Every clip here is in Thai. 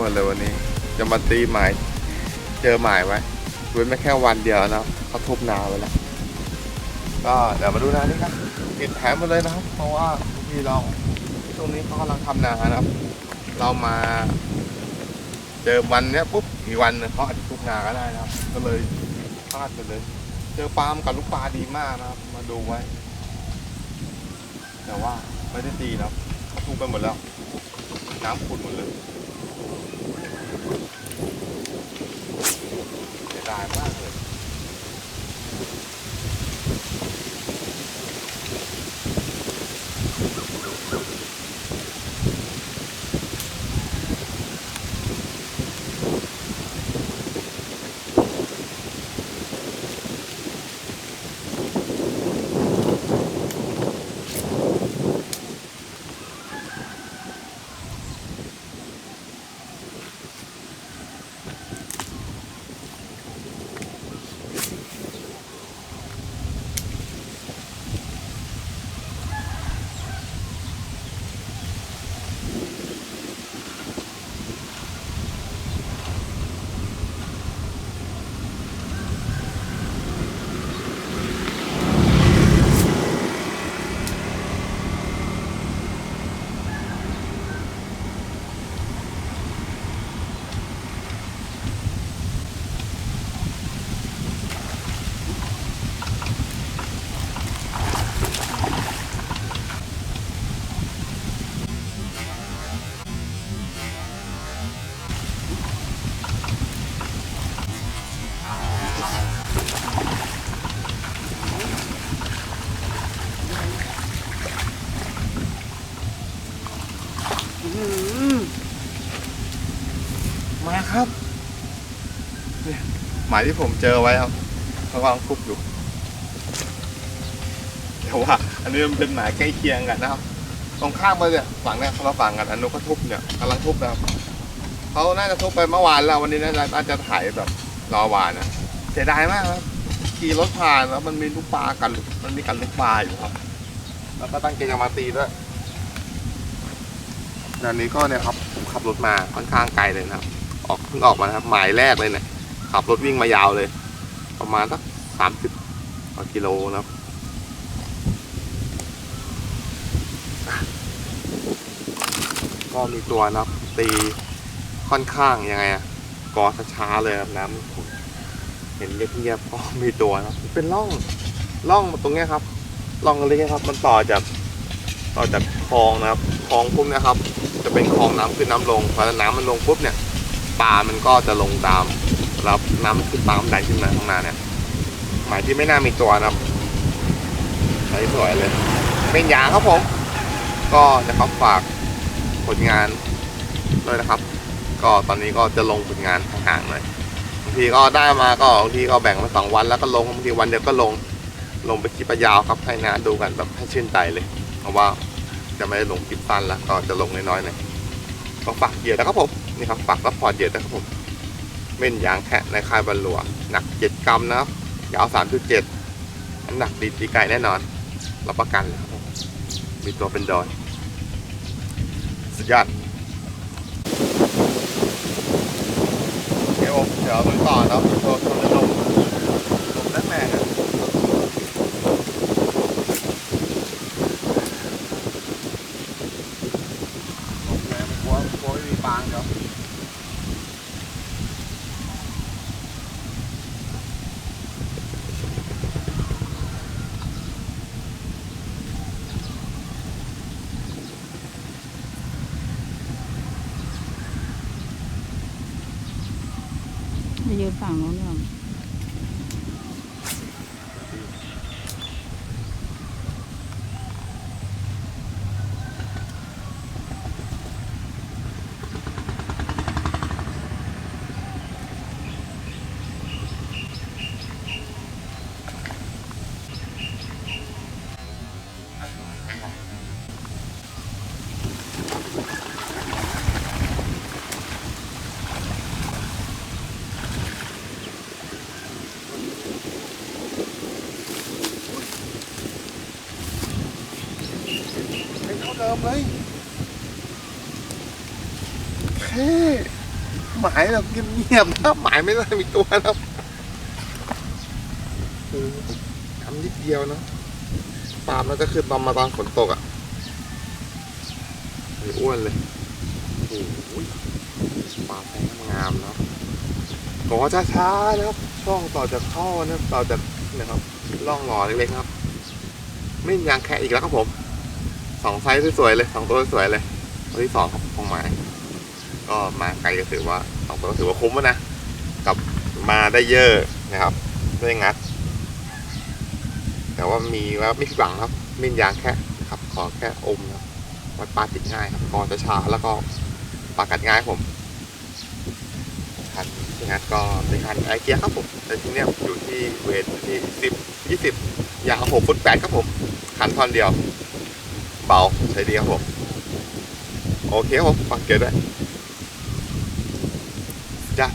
หมดเลยวันนี้ จะมาตีหมายเจอหมายไว้เว้นไม่แค่วันเดียวนะเขาทุบนาไว้แล้วก็เดี๋ยวมาดูนานี่ครับติดแผนหมดเลยนะครับ เพราะว่าพี่เราช่วงนี้เขากำลังทำนานะครับ เรามาเจอวันเนี้ยปุ๊บอีกวันหนึงเขาอาจจะทุบนาก็ได้นะครับ ก็เลยพลาดไปเลย เจอปลาล์มกับลูกปลาดีมากนะครับ มาดูไว้ แต่ว่าไม่ได้ตีนะเขาทุบไปหมดแล้ว น้ำขุ่นหมดเลย เสี หมายที่ผมเจอไว้ครับเขากำลังทุบอยู่แต่ว่า อันนี้มันเป็นหมายใกล้เคียงกันนะครับ ตรงข้ามมาเนี่ยฝั่งเนี่ยคนละฝั่งกันอันนู้นก็ทุบเนี่ยกำลังทุบนะครับเขาน่าจะทุบไปเมื่อวานแล้ววันนี้น่าจะน่าจะถ่ายแบบรอวานนะเสียดายมากครับขี่รถผ่านแล้วมันมีลูกปลากัน มันมีกันลูกปลาอยู่ครับ แล้วก็ตั้งใจจะมาตีด้วยด้านนี้ก็เนี่ยครับผมขับรถมาค่อนข้างไกลเลยนะครับ ออกเพิ่งออกมาครับหมายแรกเลยเนี่ย ขับรถวิ่งมายาวเลย ประมาณสักสามสิบกิโลนะครับก็มีตัวนะครับ ตีค่อนข้างยังไงอะกอช้าเลยครับน้ำขุ่นเห็นเงียบๆก็มีตัวนะเป็นร่องร่องตรงนี้ครับร่องเล็กครับ มันต่อจากต่อจากคลองนะครับคลองปุ๊บเนะครับ จะเป็นคลองน้ำขึ้นน้ำลงพอน้ำมันลงปุ๊บเนี่ยปลามันก็จะลงตาม รับน้ำมันขึ้นตามไหลขึ้นมาข้างหน้าเนี่ยหมายที่ไม่น่ามีตัวนะครับใสสวยเลย เป็นยางครับผม ก็จะครับฝากผลงานด้วยนะครับ ก็ตอนนี้ก็จะลงผลงานห่างๆหน่อยบางทีก็ได้มาก็บางทีก็แบ่งมาสองวันแล้วก็ลงบางทีวันเดียวก็ลงลงไปคลิปยาวครับให้นะดูกันแบบให้ชื่นใจเลยเพราะว่าจะไม่ได้ลงคลิปสั้นแล้วก็จะลงน้อยๆหน่อยก็ฝากเหยื่อนะครับผมนี่ครับฝากรับพอร์ตเหยื่อนะครับผม เม่นยางแคะในค่ายบรรลัวหนัก 7 กรัมนะยาว 3.7น้ำหนักดีตีไก่แน่นอน รับประกันเลยมีตัวเป็นดอยสุดยอดเดี๋ยวผมเดี๋ยวมันต่อนะตัวตัวจะลงลงแรงแรงอะลงแรงมันกลัวกลัวไม่มีปางเดี๋ยว ไปยืนฝั่งโน้นก่อน เป็นเท่าเดิมเลยเคหมายแบบเงียบๆนะหมายไม่ได้มีตัวนะครับเอทำนิดเดียวนะปลามันจะขึ้นตอนมาตอนฝนตกอะอ้วนเลยโอ้ยปลาแพงงามเนาะก็ช้าๆนะครับ ช่องต่อจากท่อนะต่อจากนะครับล่องหล่อเล็กๆครับ ไม่ยางแค่อีกแล้วครับผม สองไซส์สวยๆเลยสองตัวสวยๆเลยตัวที่สองครับของหมายก็มาไกลก็ถือว่าสองตัวถือว่าคุ้มนะกับมาได้เยอะนะครับได้งัด แต่ว่ามีว่าไม่ผิดหวังครับมินยางแค่ครับขอแค่อมนะวัดปลาติดง่ายครับกอจะช้าแล้วก็ปลากัดง่ายผมคันที่งัดก็เป็นคันไอเกียครับผมแต่ที่เนี้ยอยู่ที่เวทที่สิบยี่สิบยาวหกฟุตแปดครับผมคันท่อนเดียว เบาใช้ดีครับผม โอเคครับผมฟังเกียร์ด้วยจ้า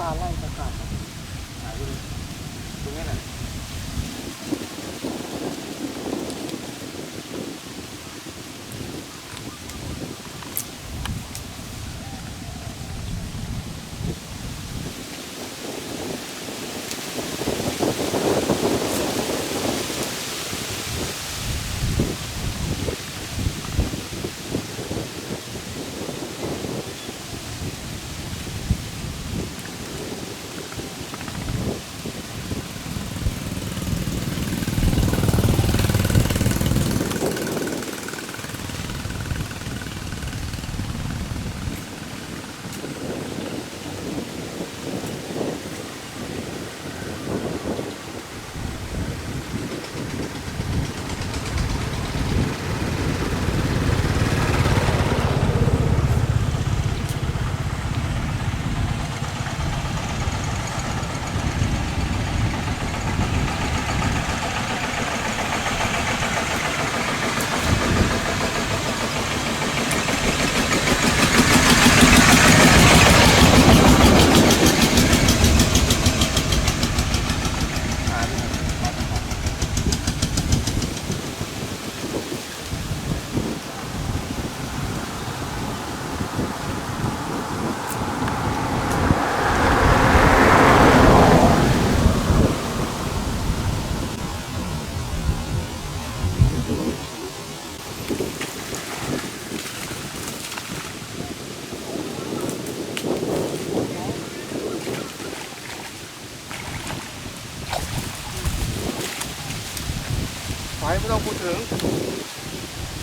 ปลาไล่ประกาศตรงนี้แหละ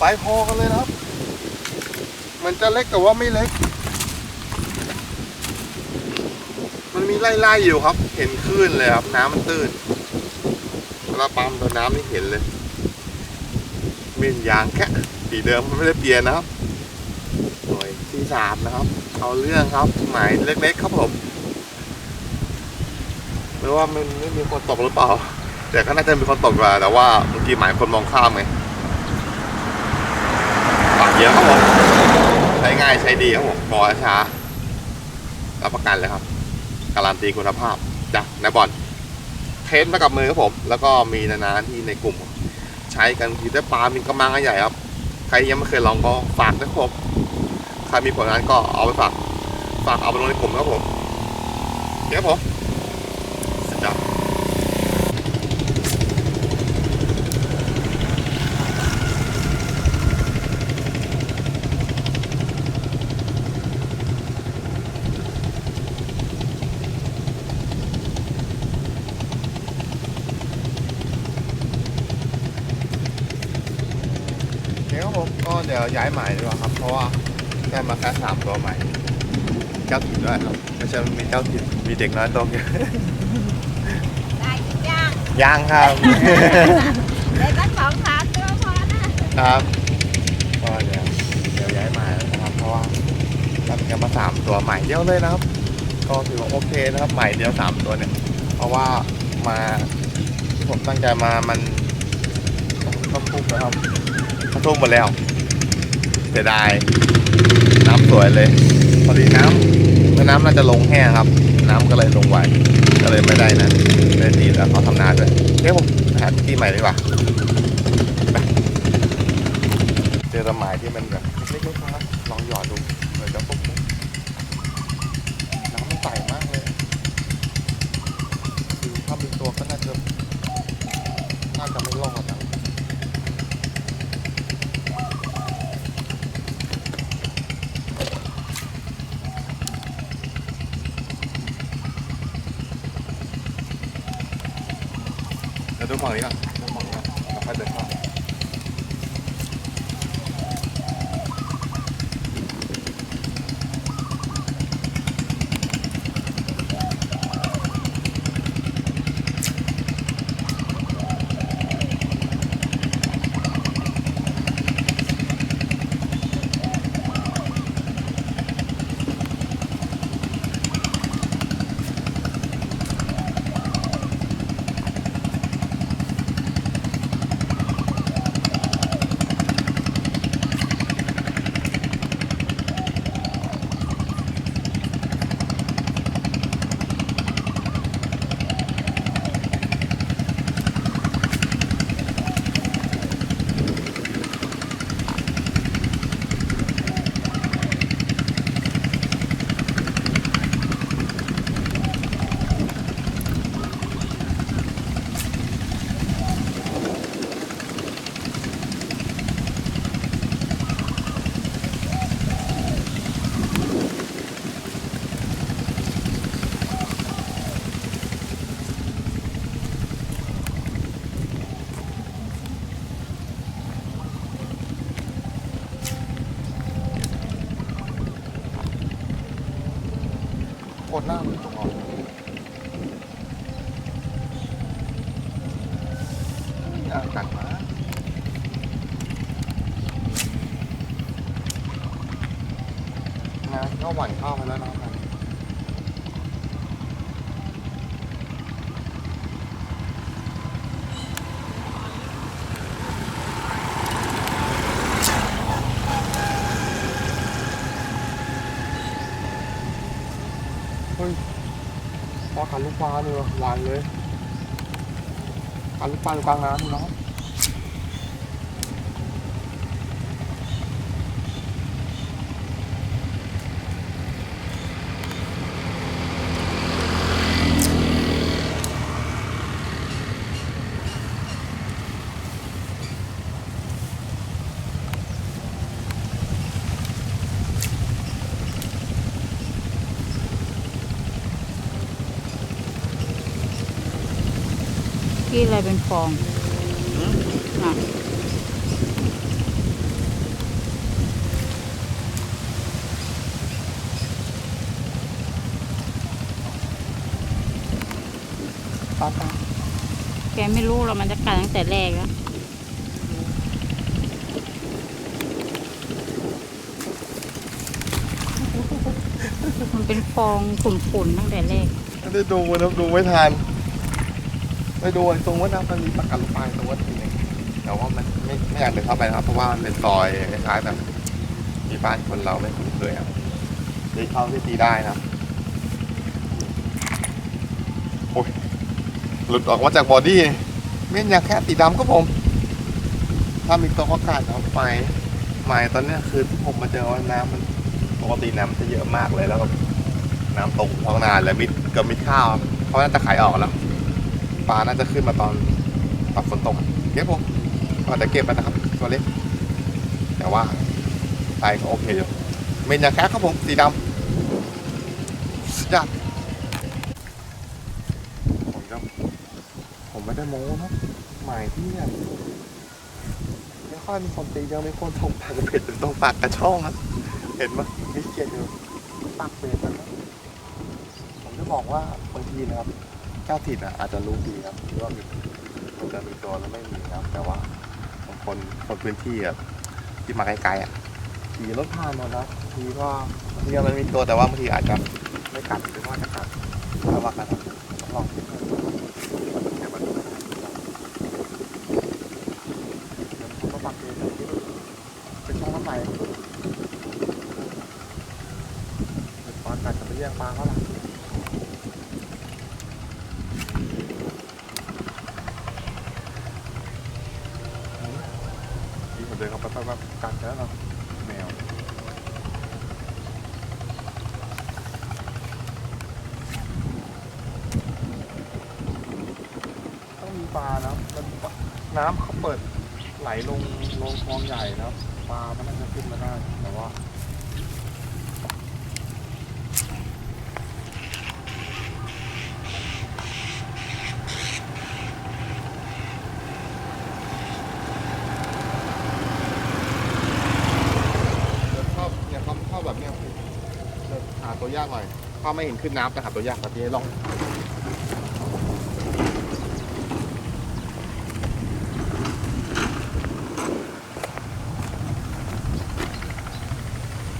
ไฟพอกันเลยนะครับมันจะเล็กแต่ว่าไม่เล็ก มันมีไล่ๆอยู่ครับ เห็นคลื่นเลยครับ น้ำมันตื้นเวลาปั๊มตัวน้ำนี่เห็นเลยมินยางแค่สีเดิมมันไม่ได้เปลี่ยนนะครับหน่วยที่สามนะครับ เอาเรื่องครับหมายเล็กๆครับผมไม่ว่ามันไม่มีคนตกหรือเปล่า แต่ก็น่าจะมีคนตกแหละแต่ว่าบางทีหมายคนมองข้ามไง เยอะครับผมใช้ง่ายใช้ดีครับผมบอช้ารับประกันเลยครับ การันตีคุณภาพจากนายบอลเทสมากับมือครับผม แล้วก็มีนานาที่ในกลุ่ม ใช้กันทีได้ปลามีกำลังอันใหญ่ครับ ใครยังไม่เคยลองก็ฝากนะครับใครมีผลงานก็เอาไปฝากฝากเอาไปลงในกลุ่มครับผมเดี๋ยวผมสุดยอด ผมก็เดี๋ ยวย้ายใหม่ดีกว่าครับ เพราะว่าแค่มาแค่สามตัวใหม่ เจ้าถิ่นด้วยครับไม่ใช่มีเจ้าถิ่นมีเด็กน้อยตัวเดียวได้ย่างยังครับได้ก็สองสามตัวพอนะครับก็เดี๋ยวเดี๋ยวย้ายใหม่แล้วนะครับ เพราะว่ารับกันมาสามตัวใหม่เดียวเลยนะครับ ก็ถือว่าโอเคนะครับ ใหม่เดียวสามตัวเนี่ย เพราะว่ามาที่ผมตั้งใจมามันต้องทุบนะครับเขาทุบหมดแล้ว เสียดาย น้ำสวยเลย พอดีน้ำน้ำน่าจะลงแห้งครับ น้ำก็เลยลงไวก็เลยไม่ได้นะเลยดีแล้วเขาทำนาด้วยเดี๋ยวผมหาที่ใหม่ดีกว่าเจอตะหมายที่มันแบบเล็กๆนะครับลองหยอดดูเหมือนจะปุ๊บน้ำมันใสมากเลยคือถ้าเป็นตัวก็น่าจะน่าจะไม่รอดนะ เดี๋ยวดูฝั่งนี้ก่อนดูฝั่งนี้ก่อนแล้วค่อยเดินเข้าโคตรหน้ามันตรงออกอยากกัดหมางานก็หวั่นเข้าไปแล้วนะครับเฮ้ยพอขันลูกปลาเนี่ยวหวานเลยขันลูกปลาอยู่กลางน้ำเนาะ ที่อะไรเป็นฟองอะปลาปลาแกไม่รู้หรอกมันจะกัดตั้งแต่แรกแล้วมันเป็นฟองขุ่นๆตั้งแต่แรก ไม่ได้ดูนะดูไม่ทัน ไม่ดูไอ้ตรงว่าน้ำมันมีปลากัดลูกปลาตรงว่าทีนึงแต่ว่ามันไม่ไม่อยากเดินเข้าไปนะครับ เพราะว่ามันเป็นซอยคล้ายๆแบบมีบ้านคนเราไม่คุ้นเคยครับได้เข้าที่ตีได้นะโอ้ยหลุดออกมาจากบอดี้เม่นยางแค่ตีดำก็ผม ถ้ามีตัวประกาศเอาไปใหมายตอนนี้คือที่ผมมาเจอว่าน้ำมันปกติน้ำจะเยอะมากเลยแล้วน้ำตกท้องนาแล้วมิดเกือบมิดข้าวเพราะน่าจะขายออกแล้ว ปลาน่าจะขึ้นมาตอนตอนฝนตกเก็บผมก็จะเก็บไปนะครับ ตัวเล็ก แต่ว่าไซส์ก็โอเคอยู่เมนยาแคสครับผม สีดำสุดยอดผมก็ผมไม่ได้โม้นะหมายที่เนี่ยไม่ค่อยมีคนตีเยอะไม่คนตรงปากกระเบ็ดหรือตรงปากกระช่องครับเห็นไหมมีเขียนอยู่ปากเบ็ดนะครับผมจะบอกว่าบางทีนะครับ เจ้าถิ่นอะอาจจะรู้ดีครับว่ามีมันจะมีตัวแล้วไม่มีนะครับ แต่ว่าบางคนคนพื้นที่อะที่มาไกลๆอะขี่รถผ่านมานะบางทีก็บางทีมันมีตัวแต่ว่าบางทีอาจจะไม่กัดหรือว่าจะกัดถ้าว่ากันต้องลองคิดดูเดี๋ยวมันผมก็ปักเองเป็นช่องน้ำไหลตอนกัดจะไปแย่งปลาเขาล่ะ ที่ผมเดินเข้าไปแป๊บๆกัด แล้วเนาะแมวต้องมีปลานะมันน้ำเขาเปิดไหลลงลงคลองใหญ่นะครับปลามันน่าจะขึ้นมาได้แต่ว่าชอบเนี่ยเขาชอบแบบเนี้ย หน่อยถ้าไม่เห็นขึ้นน้ำจะหาตัวยากแบบนี้ลอง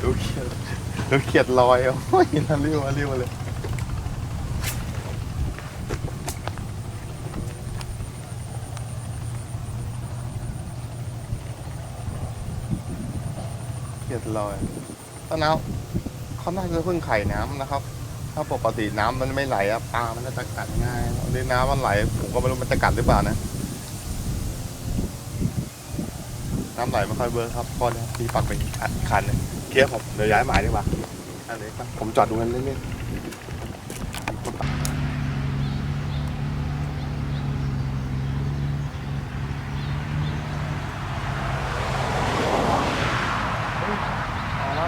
ดูเขียดดูเขียดลอยโอ้ยน่าเรียวมาเรียวมาเลยเขียดลอยต้นน้ำ เขาน่าจะเพิ่งไข่น้ำนะครับ ถ้าปกติน้ำมันไม่ไหลอะปลา มันจะกัดง่ายอันนี้น้ำมันไหลผมก็ไม่รู้มันจะกัดหรือเปล่านะ น้ำไหลไม่ค่อยเบอร์ครับก็เนี่ยที่ปักเป็นคันเคลียร์ผมเดี๋ยวย้ายหมายดีกว่าอันนี้ผมจอดดูกันเล่นๆอะไร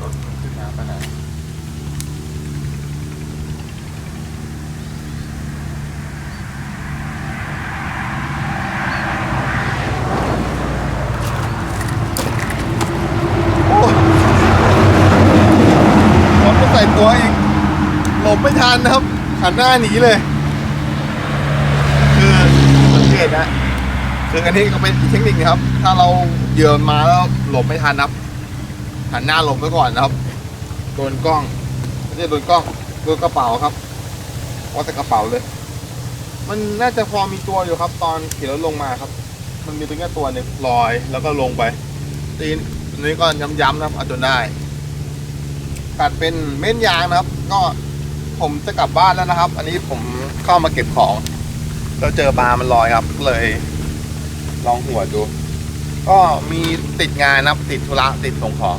รถมันขึ้นน้ำไปไหนโอ้ยรถก็ใส่ตัวอีกหลบไม่ทั นนะครับหันหน้าหนีเลย คือสังเกตนะคืออันนี้ก็เป็นอีกเทคนิคนะครับ ถ้าเราเหยื่อมันมาแล้วหลบไม่ทันนะครับหันหน้าหลบไว้ก่อนนะครับ โดนกล้องไม่ใช่โดนกล้องโดนกระเป๋าครับว่าแต่กระเป๋าเลย มันน่าจะพอมีตัวอยู่ครับ ตอนขี่รถลงมาครับ มันมีตัวแค่ตัวหนึ่งลอยแล้วก็ลงไป ตีนอันนี้ก็ย้ำๆนะครับเอาจนได้กัดเป็นเม่นยางนะครับ ก็ ผมจะกลับบ้านแล้วนะครับ อันนี้ผมเข้ามาเก็บของแล้วเจอปลามันลอยครับ เลย ลองหัวดู ก็มีติดงานนะครับ ติดธุระติดส่งของ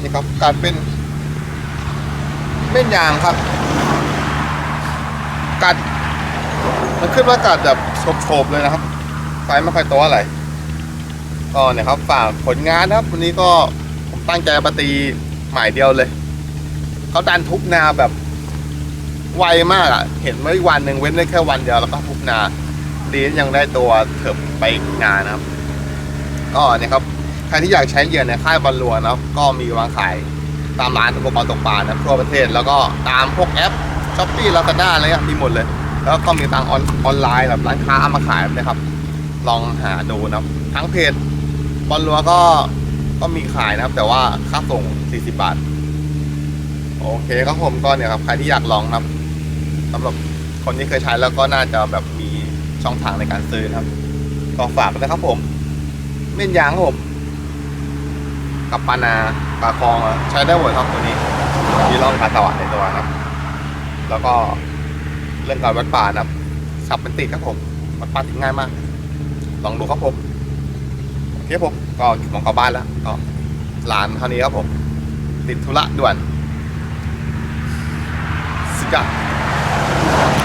นี่ครับการเป็นเม่นยางครับ กัด มันขึ้นว่ากัดแบบโฉบๆเลยนะครับไฟไม่ค่อยโตอะไรก็เนี่ยครับฝากผลงานครับ วันนี้ก็ผมตั้งใจมาตีหมายเดียวเลย เขาดันทุบนาแบบ ไวมากอะ่ะ เห็นเมื่อวันหนึ่งเว้นได้แค่วันเดียวแล้วก็ทุบนา ดียังได้ตัวเถิบไปอีกนานนะครับ ก็เนี่ยครับ ใครที่อยากใช้เหยื่อในค่ายบอลลัวนะครับก็มีวางขายตามร้านอุปกรณ์ตกปลานะทั่วประเทศแล้วก็ตามพวกแอปช้อปปี้ลาซาด้าอะไรเงี้ยมีหมดเลย แล้วก็มีทางออนออนไลน์แบบร้านค้าเอามาขายเนี้ยครับ ลองหาดูนะครับทั้งเพจบอลลัวก็ก็มีขายนะครับ แต่ว่าค่าส่ง 40 บาท โอเคครับผมก็เนี่ยครับ ใครที่อยากลองนะครับ สำหรับคนที่เคยใช้แล้วก็น่าจะแบบมีช่องทางในการซื้อนะครับ ก็ฝากนะครับผม เม่นยางครับผม กับปานาปลาคองใช้ได้หมดครับตัวนี้มีร่องปลาสวะในตัวนะครับ แล้วก็เรื่องการวัดป่านะครับสับเป็นติดครับผมวัดป่าติดง่ายมาก ลองดูครับผมโอเคผมก็เก็บของเข้าบ้านแล้วก็ร้านเท่านี้ครับผม ติดธุระด่วนสุดยอด